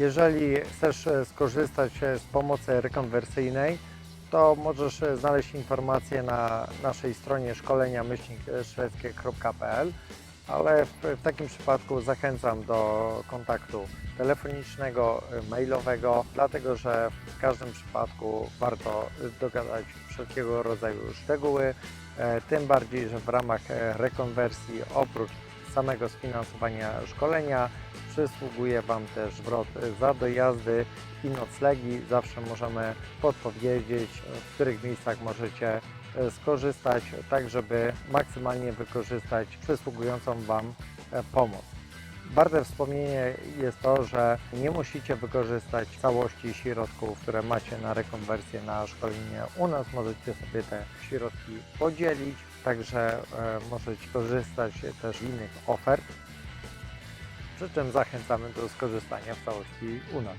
Jeżeli chcesz e, skorzystać e, z pomocy rekonwersyjnej, to możesz e, znaleźć informacje na naszej stronie szkolenia szwedzkie.pl, ale w, w takim przypadku zachęcam do kontaktu telefonicznego, mailowego, dlatego że w każdym przypadku warto dogadać wszelkiego rodzaju szczegóły, tym bardziej, że w ramach rekonwersji oprócz samego sfinansowania szkolenia przysługuje Wam też zwrot za dojazdy i noclegi. Zawsze możemy podpowiedzieć, w których miejscach możecie e, skorzystać, tak żeby maksymalnie wykorzystać przysługującą Wam e, pomoc. Warte wspomnienie jest to, że nie musicie wykorzystać całości środków, które macie na rekonwersję, na szkolenie u nas. Możecie sobie te środki podzielić, także e, możecie korzystać też z innych ofert. Przy czym zachęcamy do skorzystania w całości u nas.